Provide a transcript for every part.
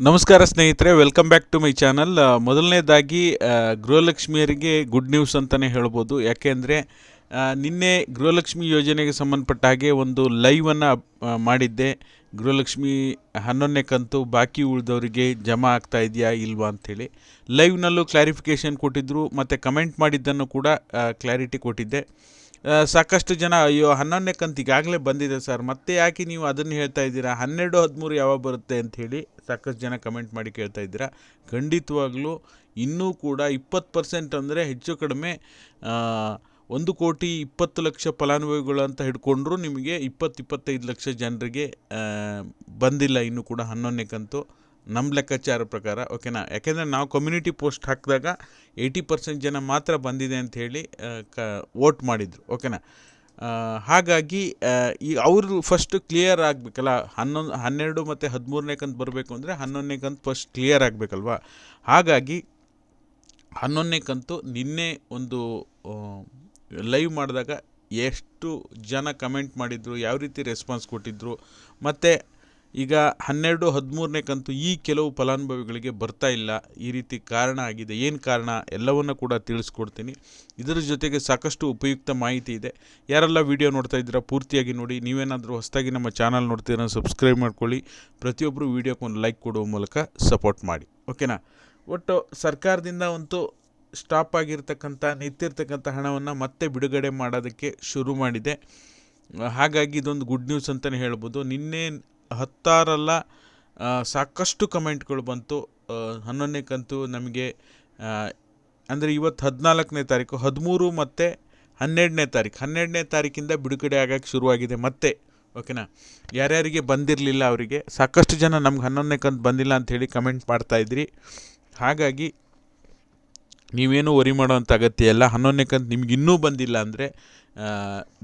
ನಮಸ್ಕಾರ ಸ್ನೇಹಿತರೆ welcome back to my channel ಮೊದಲನೇದಾಗಿ ಗೃಹಲಕ್ಷ್ಮಿಯರಿಗೆ ಗುಡ್ ನ್ಯೂಸ್ ಅಂತಲೇ ಹೇಳ್ಬೋದು. ಯಾಕೆಂದರೆ ನಿನ್ನೆ ಗೃಹಲಕ್ಷ್ಮಿ ಯೋಜನೆಗೆ ಸಂಬಂಧಪಟ್ಟ ಹಾಗೆ ಒಂದು ಲೈವನ್ನು ಮಾಡಿದ್ದೆ. ಗೃಹಲಕ್ಷ್ಮಿ ಹನ್ನೊಂದನೇ ಕಂತು ಬಾಕಿ ಉಳಿದವರಿಗೆ ಜಮಾ ಆಗ್ತಾ ಇದೆಯಾ ಇಲ್ವಾ ಅಂಥೇಳಿ. ಲೈವ್ನಲ್ಲೂ ಕ್ಲಾರಿಫಿಕೇಷನ್ ಕೊಟ್ಟಿದ್ದರು ಮತ್ತು ಕಮೆಂಟ್ ಮಾಡಿದ್ದನ್ನು ಕೂಡ ಕ್ಲಾರಿಟಿ ಕೊಟ್ಟಿದ್ದೆ. ಸಾಕಷ್ಟು ಜನ, ಅಯ್ಯೋ, ಹನ್ನೊಂದನೇ ಕಂತು ಈಗಾಗಲೇ ಬಂದಿದೆ ಸರ್. ಮತ್ತೆ ಯಾಕೆ ನೀವು ಅದನ್ನು ಹೇಳ್ತಾ ಇದ್ದೀರಾ? ಹನ್ನೆರಡು ಹದಿಮೂರು ಯಾವಾಗ ಬರುತ್ತೆ ಅಂತ ಹೇಳಿ ಸಾಕಷ್ಟು ಜನ ಕಮೆಂಟ್ ಮಾಡಿ ಕೇಳ್ತಾ ಇದ್ದೀರಾ. ಖಂಡಿತವಾಗಲೂ ಇನ್ನೂ ಕೂಡ ಇಪ್ಪತ್ತು ಪರ್ಸೆಂಟ್ ಅಂದರೆ ಹೆಚ್ಚು ಕಡಿಮೆ ಒಂದು ಕೋಟಿ ಇಪ್ಪತ್ತು ಲಕ್ಷ ಫಲಾನುಭವಿಗಳು ಅಂತ ಹಿಡ್ಕೊಂಡ್ರೂ ನಿಮಗೆ ಇಪ್ಪತ್ತು ಇಪ್ಪತ್ತೈದು ಲಕ್ಷ ಜನರಿಗೆ ಬಂದಿಲ್ಲ ಇನ್ನೂ ಕೂಡ ಹನ್ನೊಂದನೇ ಕಂತು. ನಮ್ಮ ಲೆಕ್ಕಾಚಾರ ಪ್ರಕಾರ, ಓಕೆನಾ? ಯಾಕೆಂದರೆ ನಾವು ಕಮ್ಯುನಿಟಿ ಪೋಸ್ಟ್ ಹಾಕಿದಾಗ ಏಯ್ಟಿ ಪರ್ಸೆಂಟ್ ಜನ ಮಾತ್ರ ಬಂದಿದೆ ಅಂತ ಹೇಳಿ ಕ ವೋಟ್ ಮಾಡಿದರು, ಓಕೆನಾ? ಹಾಗಾಗಿ ಈ ಅವರು ಫಸ್ಟ್ ಕ್ಲಿಯರ್ ಆಗಬೇಕಲ್ಲ, ಹನ್ನೊಂದು, ಹನ್ನೆರಡು ಮತ್ತು ಹದಿಮೂರನೇ ಕಂತು ಬರಬೇಕು ಅಂದರೆ ಹನ್ನೊಂದನೇ ಕಂತು ಫಸ್ಟ್ ಕ್ಲಿಯರ್ ಆಗಬೇಕಲ್ವಾ? ಹಾಗಾಗಿ, ಹನ್ನೊಂದನೇ ಕಂತು ನಿನ್ನೆ ಒಂದು ಲೈವ್ ಮಾಡಿದಾಗ ಎಷ್ಟು ಜನ ಕಮೆಂಟ್ ಮಾಡಿದರು, ಯಾವ ರೀತಿ ರೆಸ್ಪಾನ್ಸ್ ಕೊಟ್ಟಿದ್ದರು ಮತ್ತು ಈಗ ಹನ್ನೆರಡು, ಹದಿಮೂರನೇ ಕಂತು ಈ ಕೆಲವು ಫಲಾನುಭವಿಗಳಿಗೆ ಬರ್ತಾ ಇಲ್ಲ. ಈ ರೀತಿ ಕಾರಣ ಆಗಿದೆ. ಏನು ಕಾರಣ? ಎಲ್ಲವನ್ನು ಕೂಡ ತಿಳಿಸ್ಕೊಡ್ತೀನಿ. ಇದರ ಜೊತೆಗೆ ಸಾಕಷ್ಟು ಉಪಯುಕ್ತ ಮಾಹಿತಿ ಇದೆ. ಯಾರೆಲ್ಲ ವಿಡಿಯೋ ನೋಡ್ತಾ ಇದ್ದೀರಾ, ಪೂರ್ತಿಯಾಗಿ ನೋಡಿ. ನೀವೇನಾದರೂ ಹೊಸದಾಗಿ ನಮ್ಮ ಚಾನಲ್ ನೋಡ್ತೀರ ಸಬ್ಸ್ಕ್ರೈಬ್ ಮಾಡ್ಕೊಳ್ಳಿ. ಪ್ರತಿಯೊಬ್ಬರು ವೀಡಿಯೋಕ್ಕೆ ಒಂದು ಲೈಕ್ ಕೊಡುವ ಮೂಲಕ ಸಪೋರ್ಟ್ ಮಾಡಿ. ಓಕೆನಾ? ಒಟ್ಟು ಸರ್ಕಾರದಿಂದ ಅಂತೂ ಸ್ಟಾಪ್ ಆಗಿರ್ತಕ್ಕಂಥ, ನಿಂತಿರ್ತಕ್ಕಂಥ ಹಣವನ್ನು ಮತ್ತೆ ಬಿಡುಗಡೆ ಮಾಡೋದಕ್ಕೆ ಶುರು ಮಾಡಿದೆ. ಹಾಗಾಗಿ ಇದೊಂದು ಗುಡ್ ನ್ಯೂಸ್ ಅಂತಲೇ ಹೇಳ್ಬೋದು. ನಿನ್ನೆ ಹತ್ತಾರಲ್ಲ ಸಾಕಷ್ಟು ಕಮೆಂಟ್ಗಳು ಬಂತು. ಹನ್ನೊಂದನೇ ಕಂತು ನಮಗೆ ಅಂದರೆ ಇವತ್ತು ಹದಿನಾಲ್ಕನೇ ತಾರೀಕು, ಹದಿಮೂರು ಮತ್ತು ಹನ್ನೆರಡನೇ ತಾರೀಕು. ಹನ್ನೆರಡನೇ ತಾರೀಕಿಂದ ಬಿಡುಗಡೆ ಆಗೋಕ್ಕೆ ಶುರುವಾಗಿದೆ ಮತ್ತೆ, ಓಕೆನಾ? ಯಾರ್ಯಾರಿಗೆ ಬಂದಿರಲಿಲ್ಲ ಅವರಿಗೆ, ಸಾಕಷ್ಟು ಜನ ನಮ್ಗೆ ಹನ್ನೊಂದನೇ ಕಂತು ಬಂದಿಲ್ಲ ಅಂಥೇಳಿ ಕಮೆಂಟ್ ಮಾಡ್ತಾಯಿದ್ರಿ ಹಾಗಾಗಿ ನೀವೇನು ವರಿ ಮಾಡೋವಂಥ ಅಗತ್ಯ ಇಲ್ಲ. ಹನ್ನೊಂದನೇ ಕಂತು ನಿಮ್ಗೆ ಇನ್ನೂ ಬಂದಿಲ್ಲ ಅಂದರೆ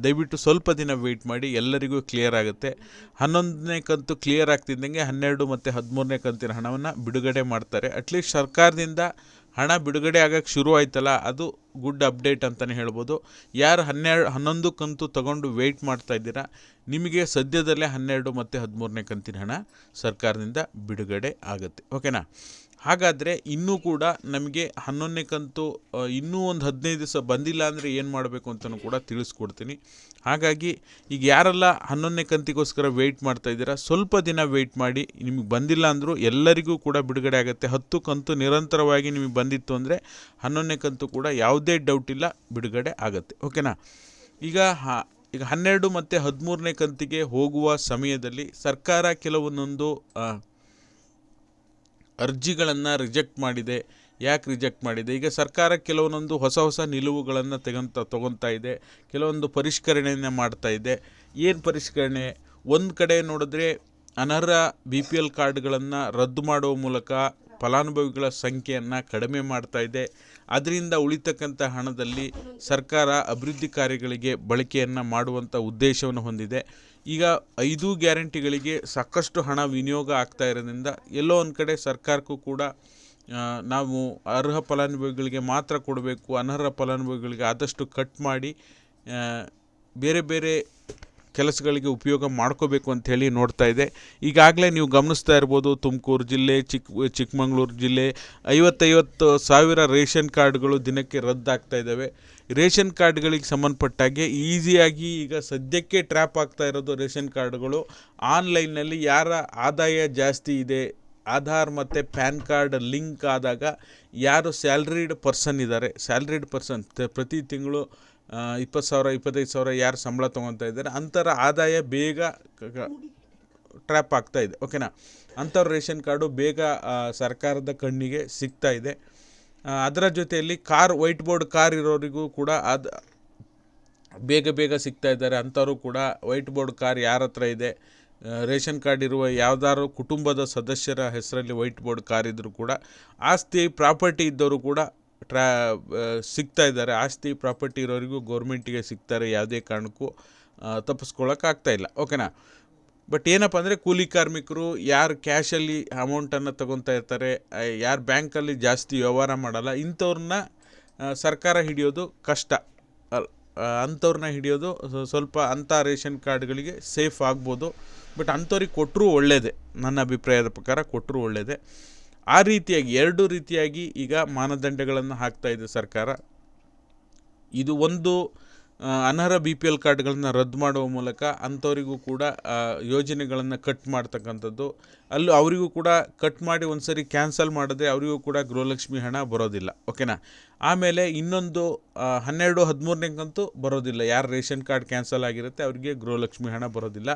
ದಯವಿಟ್ಟು ಸ್ವಲ್ಪ ದಿನ ವೆಯ್ಟ್ ಮಾಡಿ, ಎಲ್ಲರಿಗೂ ಕ್ಲಿಯರ್ ಆಗುತ್ತೆ. ಹನ್ನೊಂದನೇ ಕಂತು ಕ್ಲಿಯರ್ ಆಗ್ತಿದ್ದಂಗೆ ಹನ್ನೆರಡು ಮತ್ತು ಹದಿಮೂರನೇ ಕಂತಿನ ಹಣವನ್ನು ಬಿಡುಗಡೆ ಮಾಡ್ತಾರೆ. ಅಟ್ಲೀಸ್ಟ್ ಸರ್ಕಾರದಿಂದ ಹಣ ಬಿಡುಗಡೆ ಆಗೋಕ್ಕೆ ಶುರು ಆಯ್ತಲ್ಲ, ಅದು ಗುಡ್ ಅಪ್ಡೇಟ್ ಅಂತಲೇ ಹೇಳ್ಬೋದು. ಯಾರು ಹನ್ನೆರಡು ಹನ್ನೊಂದು ಕಂತು ತಗೊಂಡು ವೆಯ್ಟ್ ಮಾಡ್ತಾ ಇದ್ದೀರಾ, ನಿಮಗೆ ಸದ್ಯದಲ್ಲೇ ಹನ್ನೆರಡು ಮತ್ತು ಹದಿಮೂರನೇ ಕಂತಿನ ಹಣ ಸರ್ಕಾರದಿಂದ ಬಿಡುಗಡೆ ಆಗುತ್ತೆ. ಓಕೆನಾ ಹಾಗಾದರೆ ಇನ್ನೂ ಕೂಡ ನಮಗೆ ಹನ್ನೊಂದನೇ ಕಂತು ಇನ್ನೂ ಒಂದು ಹದಿನೈದು ದಿವಸ ಬಂದಿಲ್ಲ ಅಂದರೆ ಏನು ಮಾಡಬೇಕು ಅಂತಲೂ ಕೂಡ ತಿಳಿಸ್ಕೊಡ್ತೀನಿ. ಹಾಗಾಗಿ ಈಗ ಯಾರೆಲ್ಲ ಹನ್ನೊಂದನೇ ಕಂತಿಗೋಸ್ಕರ ವೆಯ್ಟ್ ಮಾಡ್ತಾ ಇದ್ದೀರಾ, ಸ್ವಲ್ಪ ದಿನ ವೆಯ್ಟ್ ಮಾಡಿ, ನಿಮಗೆ ಬಂದಿಲ್ಲ ಅಂದರೂ ಎಲ್ಲರಿಗೂ ಕೂಡ ಬಿಡುಗಡೆ ಆಗುತ್ತೆ. ಹತ್ತು ಕಂತು ನಿರಂತರವಾಗಿ ನಿಮಗೆ ಬಂದಿತ್ತು ಅಂದರೆ ಹನ್ನೊಂದನೇ ಕಂತು ಕೂಡ ಯಾವುದೇ ಡೌಟ್ ಇಲ್ಲ, ಬಿಡುಗಡೆ ಆಗುತ್ತೆ. ಓಕೆನಾ? ಈಗ ಈಗ ಹನ್ನೆರಡು ಮತ್ತು ಹದಿಮೂರನೇ ಕಂತಿಗೆ ಹೋಗುವ ಸಮಯದಲ್ಲಿ ಸರ್ಕಾರ ಕೆಲವೊಂದೊಂದು ಅರ್ಜಿಗಳನ್ನು ರಿಜೆಕ್ಟ್ ಮಾಡಿದೆ. ಯಾಕೆ ರಿಜೆಕ್ಟ್ ಮಾಡಿದೆ? ಈಗ ಸರ್ಕಾರ ಕೆಲವೊಂದೊಂದು ಹೊಸ ಹೊಸ ನಿಲುವುಗಳನ್ನು ತೆಗಂತ, ತೊಗೊತಾ ಇದೆ. ಕೆಲವೊಂದು ಪರಿಷ್ಕರಣೆಯನ್ನು ಮಾಡ್ತಾ ಇದೆ. ಏನು ಪರಿಷ್ಕರಣೆ? ಒಂದು ಕಡೆ ನೋಡಿದ್ರೆ ಅನರ್ಹ ಬಿ ಪಿ ಎಲ್ ಕಾರ್ಡ್ಗಳನ್ನು ರದ್ದು ಮಾಡುವ ಮೂಲಕ ಫಲಾನುಭವಿಗಳ ಸಂಖ್ಯೆಯನ್ನು ಕಡಿಮೆ ಮಾಡ್ತಾ ಇದೆ. ಅದರಿಂದ ಉಳಿತಕ್ಕಂಥ ಹಣದಲ್ಲಿ ಸರ್ಕಾರ ಅಭಿವೃದ್ಧಿ ಕಾರ್ಯಗಳಿಗೆ ಬಳಕೆಯನ್ನು ಮಾಡುವಂಥ ಉದ್ದೇಶವನ್ನು ಹೊಂದಿದೆ. ಈಗ ಐದು ಗ್ಯಾರಂಟಿಗಳಿಗೆ ಸಾಕಷ್ಟು ಹಣ ವಿನಿಯೋಗ ಆಗ್ತಾ ಇರೋದ್ರಿಂದ ಎಲ್ಲೋ ಒಂದು ಕಡೆ ಸರ್ಕಾರಕ್ಕೂ ಕೂಡ ನಾವು ಅರ್ಹ ಫಲಾನುಭವಿಗಳಿಗೆ ಮಾತ್ರ ಕೊಡಬೇಕು, ಅನರ್ಹ ಫಲಾನುಭವಿಗಳಿಗೆ ಆದಷ್ಟು ಕಟ್ ಮಾಡಿ ಬೇರೆ ಬೇರೆ ಕೆಲಸಗಳಿಗೆ ಉಪಯೋಗ ಮಾಡ್ಕೋಬೇಕು ಅಂಥೇಳಿ ನೋಡ್ತಾ ಇದೆ. ಈಗಾಗಲೇ ನೀವು ಗಮನಿಸ್ತಾ ಇರ್ಬೋದು, ತುಮಕೂರು ಜಿಲ್ಲೆ ಚಿಕ್ಕ ಚಿಕ್ಕಮಗಳೂರು ಜಿಲ್ಲೆ, ಐವತ್ತೈವತ್ತು ಸಾವಿರ ರೇಷನ್ ಕಾರ್ಡ್ಗಳು ದಿನಕ್ಕೆ ರದ್ದಾಗ್ತಾ ಇದ್ದಾವೆ ರೇಷನ್ ಕಾರ್ಡ್ಗಳಿಗೆ ಸಂಬಂಧಪಟ್ಟಾಗೆ ಈಸಿಯಾಗಿ ಈಗ ಸದ್ಯಕ್ಕೆ ಟ್ರ್ಯಾಪ್ ಆಗ್ತಾ ಇರೋದು ರೇಷನ್ ಕಾರ್ಡ್ಗಳು. ಆನ್ಲೈನ್ನಲ್ಲಿ ಯಾರ ಆದಾಯ ಜಾಸ್ತಿ ಇದೆ, ಆಧಾರ್ ಮತ್ತು ಪ್ಯಾನ್ ಕಾರ್ಡ್ ಲಿಂಕ್ ಆದಾಗ ಯಾರು ಸ್ಯಾಲ್ರಿಡ್ ಪರ್ಸನ್ ಇದ್ದಾರೆ. ಸ್ಯಾಲ್ರಿಡ್ ಪರ್ಸನ್ ಪ್ರತಿ ತಿಂಗಳು ಇಪ್ಪತ್ತು ಸಾವಿರ, ಇಪ್ಪತ್ತೈದು ಸಾವಿರ ಯಾರು ಸಂಬಳ ತೊಗೊತಾ ಇದ್ದಾರೆ ಅಂಥರ ಆದಾಯ ಬೇಗ ಟ್ರ್ಯಾಪ್ ಆಗ್ತಾ ಇದೆ. ಓಕೆನಾ ಅಂಥವ್ರ ರೇಷನ್ ಕಾರ್ಡು ಬೇಗ ಸರ್ಕಾರದ ಕಣ್ಣಿಗೆ ಸಿಗ್ತಾ ಇದೆ. ಅದರ ಜೊತೆಯಲ್ಲಿ ಕಾರ್, ವೈಟ್ ಬೋರ್ಡ್ ಕಾರ್ ಇರೋರಿಗೂ ಕೂಡ ಅದು, ಬೇಗ ಬೇಗ ಸಿಗ್ತಾ ಇದ್ದಾರೆ. ಅಂಥವ್ರು ಕೂಡ ವೈಟ್ ಬೋರ್ಡ್ ಕಾರ್ ಯಾರ ಹತ್ರ ಇದೆ ರೇಷನ್ ಕಾರ್ಡ್ ಇರುವ ಯಾವ್ದಾದ್ರು ಕುಟುಂಬದ ಸದಸ್ಯರ ಹೆಸರಲ್ಲಿ ವೈಟ್ ಬೋರ್ಡ್ ಕಾರ್ ಇದ್ದರೂ ಕೂಡ, ಆಸ್ತಿ, ಪ್ರಾಪರ್ಟಿ ಇದ್ದವರು ಕೂಡ ಟ್ರಾ ಸಿಗ್ತಾ ಇದ್ದಾರೆ. ಆಸ್ತಿ, ಪ್ರಾಪರ್ಟಿ ಇರೋರಿಗೂ ಗೌರ್ಮೆಂಟಿಗೆ ಸಿಗ್ತಾರೆ ಯಾವುದೇ ಕಾರಣಕ್ಕೂ. ತಪ್ಪಿಸ್ಕೊಳ್ಳೋಕ್ಕಾಗ್ತಾ ಇಲ್ಲ. ಓಕೆನಾ? ಬಟ್ ಏನಪ್ಪ ಅಂದರೆ ಕೂಲಿ ಕಾರ್ಮಿಕರು ಯಾರು ಕ್ಯಾಶಲ್ಲಿ ಅಮೌಂಟನ್ನು ತಗೊತಾ ಇರ್ತಾರೆ ಯಾರು ಬ್ಯಾಂಕಲ್ಲಿ ಜಾಸ್ತಿ ವ್ಯವಹಾರ ಮಾಡಲ್ಲ, ಇಂಥವ್ರನ್ನ ಸರ್ಕಾರ ಹಿಡಿಯೋದು ಕಷ್ಟ. ಅಂಥವ್ರನ್ನ ಹಿಡಿಯೋದು ಸ್ವ- ಸ್ವಲ್ಪ ಅಂಥ ರೇಷನ್ ಕಾರ್ಡ್ಗಳಿಗೆ ಸೇಫ್ ಆಗ್ಬೋದು. ಬಟ್ ಅಂಥವ್ರಿಗೆ ಕೊಟ್ಟರೂ ಒಳ್ಳೆಯದೇ ನನ್ನ ಅಭಿಪ್ರಾಯದ ಪ್ರಕಾರ ಕೊಟ್ಟರೂ ಒಳ್ಳೆಯದೇ ಆ ರೀತಿಯಾಗಿ, ಎರಡು ರೀತಿಯಾಗಿ ಈಗ ಮಾನದಂಡಗಳನ್ನು ಹಾಕ್ತಾ ಇದೆ ಸರ್ಕಾರ. ಇದು ಒಂದು ಅನರ್ಹ ಬಿ ಪಿ ಎಲ್ ಕಾರ್ಡ್ಗಳನ್ನು ರದ್ದು ಮಾಡುವ ಮೂಲಕ ಅಂಥವರಿಗೂ ಕೂಡ ಯೋಜನೆಗಳನ್ನು ಕಟ್ ಮಾಡ್ತಕ್ಕಂಥದ್ದು. ಅಲ್ಲೂ ಅವರಿಗೂ ಕೂಡ ಕಟ್ ಮಾಡಿ ಒಂದು ಸರಿ ಕ್ಯಾನ್ಸಲ್ ಮಾಡಿದ್ರೆ ಅವರಿಗೂ ಕೂಡ ಗೃಹಲಕ್ಷ್ಮಿ ಹಣ ಬರೋದಿಲ್ಲ. ಓಕೆನಾ? ಆಮೇಲೆ ಇನ್ನೊಂದು ಹನ್ನೆರಡು ಹದಿಮೂರನೇಗಂತೂ ಬರೋದಿಲ್ಲ. ಯಾರು ರೇಷನ್ ಕಾರ್ಡ್ ಕ್ಯಾನ್ಸಲ್ ಆಗಿರುತ್ತೆ, ಅವರಿಗೆ ಗೃಹಲಕ್ಷ್ಮಿ ಹಣ ಬರೋದಿಲ್ಲ.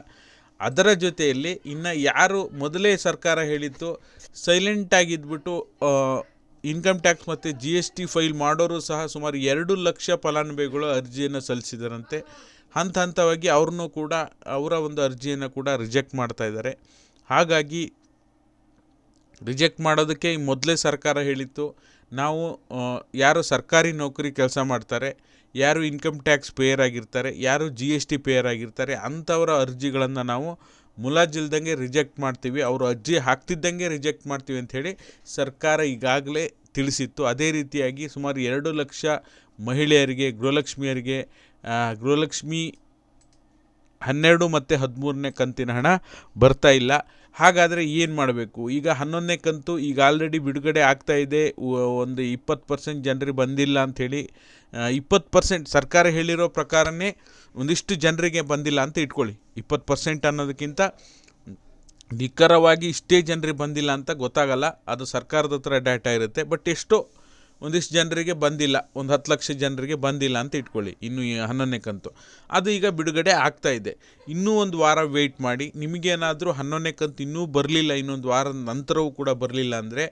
ಅದರ ಜೊತೆಯಲ್ಲಿ ಇನ್ನು ಯಾರು ಮೊದಲೇ ಸರ್ಕಾರ ಹೇಳಿತ್ತು ಸೈಲೆಂಟಾಗಿದ್ಬಿಟ್ಟು ಇನ್ಕಮ್ ಟ್ಯಾಕ್ಸ್ ಮತ್ತು ಜಿ ಎಸ್ ಟಿ ಫೈಲ್ ಮಾಡೋರು ಸಹ ಸುಮಾರು ಎರಡು ಲಕ್ಷ ಫಲಾನುಭವಿಗಳು ಅರ್ಜಿಯನ್ನು ಸಲ್ಲಿಸಿದರಂತೆ. ಹಂತ ಹಂತವಾಗಿ ಅವ್ರನ್ನೂ ಕೂಡ, ಅವರ ಒಂದು ಅರ್ಜಿಯನ್ನು ಕೂಡ ರಿಜೆಕ್ಟ್ ಮಾಡ್ತಾ ಇದ್ದಾರೆ. ಹಾಗಾಗಿ ರಿಜೆಕ್ಟ್ ಮಾಡೋದಕ್ಕೆ ಮೊದಲೇ ಸರ್ಕಾರ ಹೇಳಿತ್ತು. ನಾವು ಯಾರು ಸರ್ಕಾರಿ ನೌಕರಿ ಕೆಲಸ ಮಾಡ್ತಾರೆ ಯಾರು ಇನ್ಕಮ್ ಟ್ಯಾಕ್ಸ್ ಪೇಯರ್ ಆಗಿರ್ತಾರೆ, ಯಾರು ಜಿ ಎಸ್ ಟಿ ಪೇಯರ್ ಆಗಿರ್ತಾರೆ, ಅಂಥವರ ಅರ್ಜಿಗಳನ್ನು ನಾವು ಮುಲಾಜಿಲ್ದಂಗೆ ರಿಜೆಕ್ಟ್ ಮಾಡ್ತೀವಿ. ಅವರು ಅರ್ಜಿ ಹಾಕ್ತಿದ್ದಂಗೆ ರಿಜೆಕ್ಟ್ ಮಾಡ್ತೀವಿ ಅಂಥೇಳಿ ಸರ್ಕಾರ ಈಗಾಗಲೇ ತಿಳಿಸಿತ್ತು. ಅದೇ ರೀತಿಯಾಗಿ ಸುಮಾರು ಎರಡು ಲಕ್ಷ ಮಹಿಳೆಯರಿಗೆ, ಗೃಹಲಕ್ಷ್ಮಿಯರಿಗೆ ಗೃಹಲಕ್ಷ್ಮಿ ಹನ್ನೆರಡು ಮತ್ತು ಹದಿಮೂರನೇ ಕಂತಿನ ಹಣ ಬರ್ತಾ ಇಲ್ಲ. ಹಾಗಾದರೆ ಏನು ಮಾಡಬೇಕು? ಈಗ ಹನ್ನೊಂದನೇ ಕಂತು ಈಗ ಆಲ್ರೆಡಿ ಬಿಡುಗಡೆ ಆಗ್ತಾ ಇದೆ. ಒಂದು ಇಪ್ಪತ್ತು ಪರ್ಸೆಂಟ್ ಜನರಿಗೆ ಬಂದಿಲ್ಲ ಅಂಥೇಳಿ ಇಪ್ಪತ್ತು ಪರ್ಸೆಂಟ್ ಸರ್ಕಾರ ಹೇಳಿರೋ ಪ್ರಕಾರನೇ ಒಂದಿಷ್ಟು ಜನರಿಗೆ ಬಂದಿಲ್ಲ ಅಂತ ಇಟ್ಕೊಳ್ಳಿ. ಇಪ್ಪತ್ತು ಪರ್ಸೆಂಟ್ ಅನ್ನೋದಕ್ಕಿಂತ ನಿಖರವಾಗಿ ಇಷ್ಟೇ ಜನರಿಗೆ ಬಂದಿಲ್ಲ ಅಂತ ಗೊತ್ತಾಗಲ್ಲ. ಅದು ಸರ್ಕಾರದ ಹತ್ರ ಡಾಟಾ ಇರುತ್ತೆ. ಬಟ್ ಎಷ್ಟೋ ಒಂದಿಷ್ಟು ಜನರಿಗೆ ಬಂದಿಲ್ಲ, ಒಂದು ಹತ್ತು ಲಕ್ಷ ಜನರಿಗೆ ಬಂದಿಲ್ಲ ಅಂತ ಇಟ್ಕೊಳ್ಳಿ, ಇನ್ನು ಹನ್ನೊಂದನೇ ಕಂತು. ಅದು ಈಗ ಬಿಡುಗಡೆ ಆಗ್ತಾ ಇದೆ. ಇನ್ನೂ ಒಂದು ವಾರ ವೆಯ್ಟ್ ಮಾಡಿ, ನಿಮಗೇನಾದರೂ ಹನ್ನೊಂದನೇ ಕಂತು ಇನ್ನೂ ಬರಲಿಲ್ಲ, ಇನ್ನೊಂದು ವಾರದ ನಂತರವೂ ಕೂಡ ಬರಲಿಲ್ಲ ಅಂದರೆ,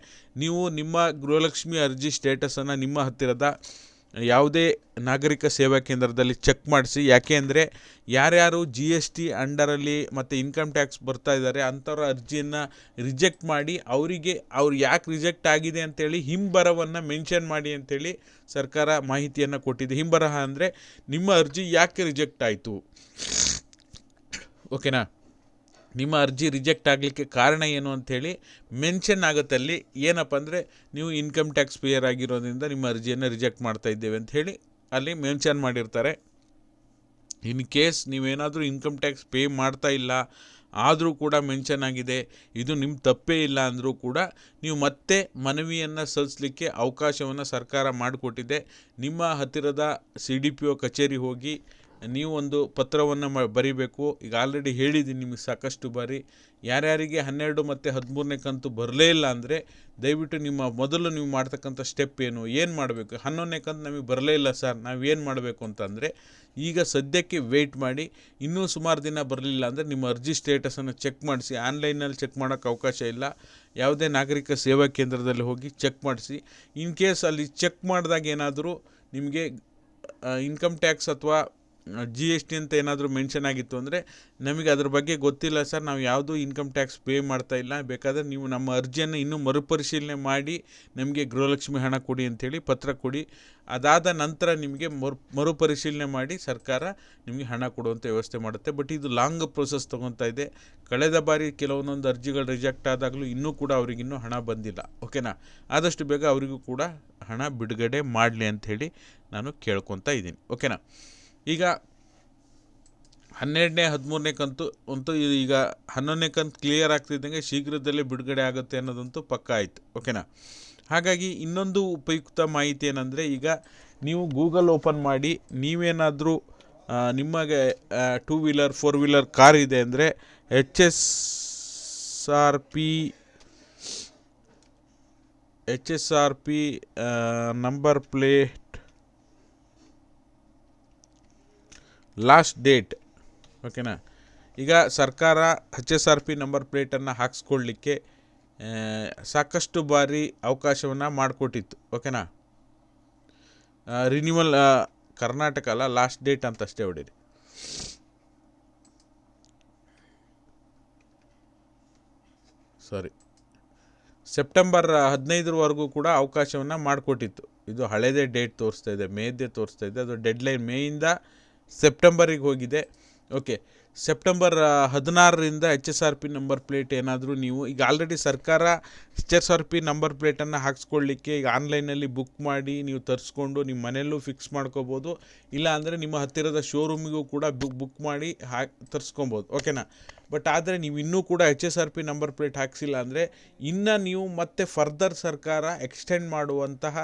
ನೀವು ನಿಮ್ಮ ಗೃಹಲಕ್ಷ್ಮಿ ಅರ್ಜಿ ಸ್ಟೇಟಸನ್ನು ನಿಮ್ಮ ಹತ್ತಿರದ ಯಾವುದೇ ನಾಗರಿಕ ಸೇವಾ ಕೇಂದ್ರದಲ್ಲಿ ಚೆಕ್ ಮಾಡಿಸಿ. ಯಾಕೆ ಅಂದರೆ ಯಾರ್ಯಾರು ಜಿ ಎಸ್ ಟಿ ಅಂಡರಲ್ಲಿ ಮತ್ತು ಇನ್ಕಮ್ ಟ್ಯಾಕ್ಸ್ ಬರ್ತಾ ಇದ್ದಾರೆ ಅಂಥವ್ರ ಅರ್ಜಿಯನ್ನು ರಿಜೆಕ್ಟ್ ಮಾಡಿ ಅವರಿಗೆ ಅವ್ರು ಯಾಕೆ ರಿಜೆಕ್ಟ್ ಆಗಿದೆ ಅಂತೇಳಿ ಹಿಂಬರವನ್ನು ಮೆನ್ಷನ್ ಮಾಡಿ ಅಂತೇಳಿ ಸರ್ಕಾರ ಮಾಹಿತಿಯನ್ನು ಕೊಟ್ಟಿದೆ. ಹಿಂಬರಹ ಅಂದರೆ ನಿಮ್ಮ ಅರ್ಜಿ ಯಾಕೆ ರಿಜೆಕ್ಟ್ ಆಯಿತು? ಓಕೆನಾ ನಿಮ್ಮ ಅರ್ಜಿ ರಿಜೆಕ್ಟ್ ಆಗಲಿಕ್ಕೆ ಕಾರಣ ಏನು ಅಂಥೇಳಿ ಮೆನ್ಷನ್ ಆಗುತ್ತೆ ಅಲ್ಲಿ. ಏನಪ್ಪ ಅಂದರೆ ನೀವು ಇನ್ಕಮ್ ಟ್ಯಾಕ್ಸ್ ಪೇಯರ್ ಆಗಿರೋದ್ರಿಂದ ನಿಮ್ಮ ಅರ್ಜಿಯನ್ನು ರಿಜೆಕ್ಟ್ ಮಾಡ್ತಾ ಇದ್ದೇವೆ ಅಂಥೇಳಿ ಅಲ್ಲಿ ಮೆನ್ಷನ್ ಮಾಡಿರ್ತಾರೆ. ಇನ್ ಕೇಸ್ ನೀವೇನಾದರೂ ಇನ್ಕಮ್ ಟ್ಯಾಕ್ಸ್ ಪೇ ಮಾಡ್ತಾ ಇಲ್ಲ, ಆದರೂ ಕೂಡ ಮೆನ್ಷನ್ ಆಗಿದೆ, ಇದು ನಿಮ್ಮ ತಪ್ಪೇ ಇಲ್ಲ ಅಂದರೂ ಕೂಡ ನೀವು ಮತ್ತೆ ಮನವಿಯನ್ನು ಸಲ್ಲಿಸಲಿಕ್ಕೆ ಅವಕಾಶವನ್ನು ಸರ್ಕಾರ ಮಾಡಿಕೊಟ್ಟಿದೆ. ನಿಮ್ಮ ಹತ್ತಿರದ ಸಿ ಡಿ ಪಿ ಒ ಕಚೇರಿ ಹೋಗಿ ನೀವು ಒಂದು ಪತ್ರವನ್ನು ಮ, ಬರಿಬೇಕು. ಈಗ ಆಲ್ರೆಡಿ ಹೇಳಿದ್ದೀನಿ ನಿಮಗೆ ಸಾಕಷ್ಟು ಬಾರಿ. ಯಾರ್ಯಾರಿಗೆ ಹನ್ನೆರಡು ಮತ್ತು ಹದಿಮೂರನೇ ಕಂತು ಬರಲೇ ಇಲ್ಲ ಅಂದರೆ ದಯವಿಟ್ಟು ನಿಮ್ಮ ಮೊದಲು ನೀವು ಮಾಡ್ತಕ್ಕಂಥ ಸ್ಟೆಪ್ ಏನು? ಏನು ಮಾಡಬೇಕು? ಹನ್ನೊಂದನೇ ಕಂತು ನಮಗೆ ಬರಲೇ ಇಲ್ಲ ಸರ್ ನಾವು ಏನು ಮಾಡಬೇಕು ಅಂತಂದರೆ ಈಗ ಸದ್ಯಕ್ಕೆ ವೆಯ್ಟ್ ಮಾಡಿ. ಇನ್ನೂ ಸುಮಾರು ದಿನ ಬರಲಿಲ್ಲ ಅಂದರೆ ನಿಮ್ಮ ಅರ್ಜಿ ಸ್ಟೇಟಸನ್ನು ಚೆಕ್ ಮಾಡಿಸಿ. ಆನ್ಲೈನಲ್ಲಿ ಚೆಕ್ ಮಾಡೋಕ್ಕೆ ಅವಕಾಶ ಇಲ್ಲ. ಯಾವುದೇ ನಾಗರಿಕ ಸೇವಾ ಕೇಂದ್ರದಲ್ಲಿ ಹೋಗಿ ಚೆಕ್ ಮಾಡಿಸಿ. ಇನ್ ಕೇಸ್ ಅಲ್ಲಿ ಚೆಕ್ ಮಾಡಿದಾಗ ಏನಾದರೂ ನಿಮಗೆ ಇನ್ಕಮ್ ಟ್ಯಾಕ್ಸ್ ಅಥವಾ ಜಿ ಎಸ್ ಟಿ ಅಂತ ಏನಾದರೂ ಮೆನ್ಷನ್ ಆಗಿತ್ತು ಅಂದರೆ ನಮಗೆ ಅದ್ರ ಬಗ್ಗೆ ಗೊತ್ತಿಲ್ಲ ಸರ್. ನಾವು ಯಾವುದೂ ಇನ್ಕಮ್ ಟ್ಯಾಕ್ಸ್ ಪೇ ಮಾಡ್ತಾ ಇಲ್ಲ. ಬೇಕಾದರೆ ನೀವು ನಮ್ಮ ಅರ್ಜಿಯನ್ನು ಇನ್ನೂ ಮರುಪರಿಶೀಲನೆ ಮಾಡಿ, ನಮಗೆ ಗೃಹಲಕ್ಷ್ಮಿ ಹಣ ಕೊಡಿ ಅಂಥೇಳಿ ಪತ್ರ ಕೊಡಿ. ಅದಾದ ನಂತರ ನಿಮಗೆ ಮರು, ಮರುಪರಿಶೀಲನೆ ಮಾಡಿ ಸರ್ಕಾರ ನಿಮಗೆ ಹಣ ಕೊಡುವಂಥ ವ್ಯವಸ್ಥೆ ಮಾಡುತ್ತೆ. ಬಟ್ ಇದು ಲಾಂಗ್ ಪ್ರೊಸೆಸ್ ತೊಗೊತಾ ಇದೆ. ಕಳೆದ ಬಾರಿ ಕೆಲವೊಂದೊಂದು ಅರ್ಜಿಗಳು ರಿಜೆಕ್ಟ್ ಆದಾಗಲೂ ಇನ್ನೂ ಕೂಡ ಅವರಿಗಿನ್ನೂ ಹಣ ಬಂದಿಲ್ಲ. ಓಕೆನಾ ಆದಷ್ಟು ಬೇಗ ಅವರಿಗೂ ಕೂಡ ಹಣ ಬಿಡುಗಡೆ ಮಾಡಲಿ ಅಂಥೇಳಿ ನಾನು ಕೇಳ್ಕೊತಾ ಇದ್ದೀನಿ. ಓಕೆನಾ ಈಗ ಹನ್ನೆರಡನೇ, ಹದಿಮೂರನೇ ಕಂತು ಅಂತೂ ಈಗ ಹನ್ನೊಂದನೇ ಕಂತು ಕ್ಲಿಯರ್ ಆಗ್ತಿದ್ದಂಗೆ ಶೀಘ್ರದಲ್ಲೇ ಬಿಡುಗಡೆ ಆಗುತ್ತೆ ಅನ್ನೋದಂತೂ ಪಕ್ಕ ಆಯಿತು. ಓಕೆನಾ ಹಾಗಾಗಿ ಇನ್ನೊಂದು ಉಪಯುಕ್ತ ಮಾಹಿತಿ ಏನಂದರೆ ಈಗ ನೀವು ಗೂಗಲ್ ಓಪನ್ ಮಾಡಿ ನೀವೇನಾದರೂ ನಿಮಗೆ two wheeler four wheeler car ಇದೆ ಅಂದರೆ H S R P H S R P number plate last date. ಓಕೆನಾ? ಈಗ ಸರ್ಕಾರ H S R P number ಪ್ಲೇಟನ್ನು ಹಾಕ್ಸ್ಕೊಳ್ಳಿಕ್ಕೆ ಸಾಕಷ್ಟು ಬಾರಿ ಅವಕಾಶವನ್ನು ಮಾಡಿಕೊಟ್ಟಿತ್ತು. ಓಕೆನಾ? ರಿನ್ಯೂವಲ್ ಕರ್ನಾಟಕ ಅಲ್ಲ, ಲಾಸ್ಟ್ ಡೇಟ್ ಅಂತ ಅಷ್ಟೇ ಹೊಡೀರಿ. ಸಾರಿ ಸೆಪ್ಟೆಂಬರ್ ಹದಿನೈದರವರೆಗೂ ಕೂಡ ಅವಕಾಶವನ್ನು ಮಾಡಿಕೊಟ್ಟಿತ್ತು. ಇದು ಹಳೆಯದೇ ಡೇಟ್ ತೋರಿಸ್ತಾ ಇದೆ, ಮೇದೇ ತೋರಿಸ್ತಾ ಇದೆ, ಅದು ಡೆಡ್ಲೈನ್ ಮೇಯಿಂದ ಸೆಪ್ಟೆಂಬರಿಗೆ ಹೋಗಿದೆ. ಓಕೆ, ಸೆಪ್ಟೆಂಬರ್ ಹದಿನಾರರಿಂದ H S R P number plate ಏನಾದರೂ ನೀವು, ಈಗ ಆಲ್ರೆಡಿ ಸರ್ಕಾರ H S R P number ಪ್ಲೇಟನ್ನು ಹಾಕ್ಸ್ಕೊಳ್ಳಿಕ್ಕೆ ಈಗ ಆನ್ಲೈನಲ್ಲಿ ಬುಕ್ ಮಾಡಿ ನೀವು ತರಿಸ್ಕೊಂಡು ನಿಮ್ಮ ಮನೆಯಲ್ಲೂ ಫಿಕ್ಸ್ ಮಾಡ್ಕೋಬೋದು. ಇಲ್ಲ ಅಂದರೆ ನಿಮ್ಮ ಹತ್ತಿರದ ಶೋರೂಮಿಗೂ ಕೂಡ ಬುಕ್ ಬುಕ್ ಮಾಡಿ ಹಾಕಿ ತರಿಸ್ಕೊಬೋದು. ಓಕೆನಾ? ಬಟ್ ಆದರೆ ನೀವು ಇನ್ನೂ ಕೂಡ H S R P number plate ಹಾಕ್ಸಿಲ್ಲ ಅಂದರೆ ಇನ್ನು ನೀವು ಮತ್ತೆ ಫರ್ದರ್ ಸರ್ಕಾರ ಎಕ್ಸ್ಟೆಂಡ್ ಮಾಡುವಂತಹ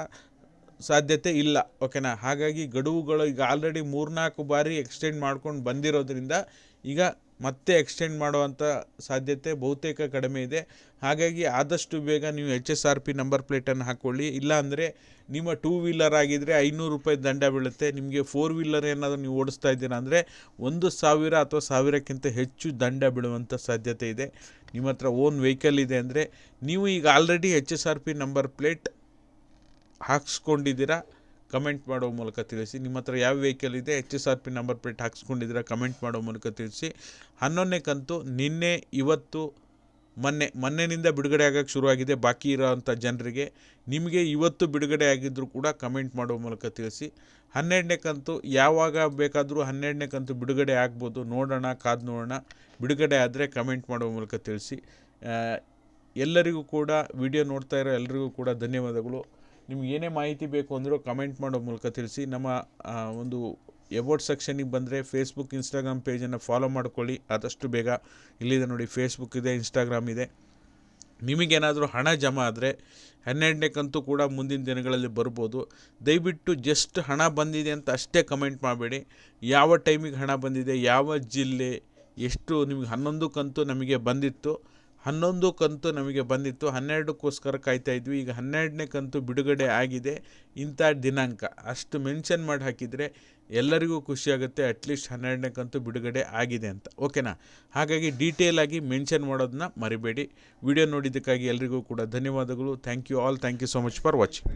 ಸಾಧ್ಯತೆ ಇಲ್ಲ ಓಕೆನಾ ಹಾಗಾಗಿ ಗಡುವುಗಳು ಈಗ ಆಲ್ರೆಡಿ ಮೂರ್ನಾಲ್ಕು ಬಾರಿ ಎಕ್ಸ್ಟೆಂಡ್ ಮಾಡ್ಕೊಂಡು ಬಂದಿರೋದ್ರಿಂದ ಈಗ ಮತ್ತೆ ಎಕ್ಸ್ಟೆಂಡ್ ಮಾಡುವಂಥ ಸಾಧ್ಯತೆ ಬಹುತೇಕ ಕಡಿಮೆ ಇದೆ. ಹಾಗಾಗಿ ಆದಷ್ಟು ಬೇಗ ನೀವು H S R P number ಪ್ಲೇಟನ್ನು ಹಾಕ್ಕೊಳ್ಳಿ ಇಲ್ಲಾಂದರೆ ನಿಮ್ಮ ಟೂ ವೀಲರ್ ಆಗಿದ್ದರೆ ಐನೂರು ರೂಪಾಯಿ ದಂಡ ಬೀಳುತ್ತೆ. ನಿಮಗೆ ಫೋರ್ ವೀಲರ್ ಏನಾದರೂ ನೀವು ಓಡಿಸ್ತಾ ಇದ್ದೀರಾ ಅಂದರೆ ಒಂದು ಸಾವಿರ ಅಥವಾ ಸಾವಿರಕ್ಕಿಂತ ಹೆಚ್ಚು ದಂಡ ಬೀಳುವಂಥ ಸಾಧ್ಯತೆ ಇದೆ. ನಿಮ್ಮ ಹತ್ರ ಓನ್ ವೆಹಿಕಲ್ ಇದೆ ಅಂದರೆ ನೀವು ಈಗ already H S R P number plate ಹಾಕ್ಸ್ಕೊಂಡಿದ್ದೀರಾ? Comment ಮಾಡೋ ಮೂಲಕ ತಿಳಿಸಿ. ನಿಮ್ಮ ಹತ್ರ ಯಾವ ವೆಹಿಕಲ್ ಇದೆ H S R P number plate ಹಾಕ್ಸ್ಕೊಂಡಿದ್ದೀರಾ, comment ಮಾಡೋ ಮೂಲಕ ತಿಳಿಸಿ. ಹನ್ನೊಂದನೇ ಕಂತು ನಿನ್ನೆ, ಇವತ್ತು, ಮೊನ್ನೆ, ಮೊನ್ನೆನಿಂದ ಬಿಡುಗಡೆ ಆಗೋಕ್ಕೆ ಶುರುವಾಗಿದೆ. ಬಾಕಿ ಇರೋವಂಥ ಜನರಿಗೆ ನಿಮಗೆ ಇವತ್ತು ಬಿಡುಗಡೆ ಆಗಿದ್ದರೂ ಕೂಡ ಕಮೆಂಟ್ ಮಾಡೋ ಮೂಲಕ ತಿಳಿಸಿ. ಹನ್ನೆರಡನೇ ಕಂತು ಯಾವಾಗ ಬೇಕಾದರೂ ಹನ್ನೆರಡನೇ ಕಂತು ಬಿಡುಗಡೆ ಆಗ್ಬೋದು. ನೋಡೋಣ, ಕಾದು ನೋಡೋಣ. ಬಿಡುಗಡೆ ಆದರೆ ಕಮೆಂಟ್ ಮಾಡೋ ಮೂಲಕ ತಿಳಿಸಿ. ಎಲ್ಲರಿಗೂ ಕೂಡ, ವಿಡಿಯೋ ನೋಡ್ತಾ ಇರೋ ಎಲ್ಲರಿಗೂ ಕೂಡ ಧನ್ಯವಾದಗಳು. ನಿಮ್ಗೆ ಏನೇ ಮಾಹಿತಿ ಬೇಕು ಅಂದರೂ ಕಮೆಂಟ್ ಮಾಡೋ ಮೂಲಕ ತಿಳಿಸಿ. ನಮ್ಮ ಒಂದು ಎಬೋಟ್ ಸೆಕ್ಷನಿಗೆ ಬಂದರೆ ಫೇಸ್ಬುಕ್ ಇನ್ಸ್ಟಾಗ್ರಾಮ್ ಪೇಜನ್ನು ಫಾಲೋ ಮಾಡ್ಕೊಳ್ಳಿ. ಆದಷ್ಟು ಬೇಗ. ಇಲ್ಲಿದೆ ನೋಡಿ ಫೇಸ್ಬುಕ್ ಇದೆ ಇನ್ಸ್ಟಾಗ್ರಾಮ್ ಇದೆ. ನಿಮಗೇನಾದರೂ ಹಣ ಜಮಾ ಆದರೆ ಹನ್ನೆರಡನೇ ಕಂತು ಕೂಡ ಮುಂದಿನ ದಿನಗಳಲ್ಲಿ ಬರ್ಬೋದು. ದಯವಿಟ್ಟು ಜಸ್ಟ್ ಹಣ ಬಂದಿದೆ ಅಂತ ಅಷ್ಟೇ ಕಮೆಂಟ್ ಮಾಡಬೇಡಿ. ಯಾವ ಟೈಮಿಗೆ ಹಣ ಬಂದಿದೆ, ಯಾವ ಜಿಲ್ಲೆ, ಎಷ್ಟು ನಿಮಗೆ ಹನ್ನೊಂದು ಕಂತು ನಮಗೆ ಬಂದಿತ್ತು ಹನ್ನೊಂದು ಕಂತು ನಮಗೆ ಬಂದಿತ್ತು. ಹನ್ನೆರಡಕ್ಕೋಸ್ಕರ ಕಾಯ್ತಾ ಇದ್ವಿ. ಈಗ ಹನ್ನೆರಡನೇ ಕಂತು ಬಿಡುಗಡೆ ಆಗಿದೆ. ಇಂಥ ದಿನಾಂಕ. ಅಷ್ಟು ಮೆನ್ಷನ್ ಮಾಡಿ ಹಾಕಿದರೆ ಎಲ್ಲರಿಗೂ ಖುಷಿಯಾಗುತ್ತೆ ಅಟ್ಲೀಸ್ಟ್ ಹನ್ನೆರಡನೇ ಕಂತು ಬಿಡುಗಡೆ ಆಗಿದೆ ಅಂತ. ಓಕೆನಾ ಹಾಗಾಗಿ ಡೀಟೇಲ್ ಆಗಿ ಮೆನ್ಷನ್ ಮಾಡೋದನ್ನ ಮರಿಬೇಡಿ. ವಿಡಿಯೋ ನೋಡಿದ್ದಕ್ಕಾಗಿ ಎಲ್ರಿಗೂ ಕೂಡ ಧನ್ಯವಾದಗಳು. Thank you all thank you so much for watching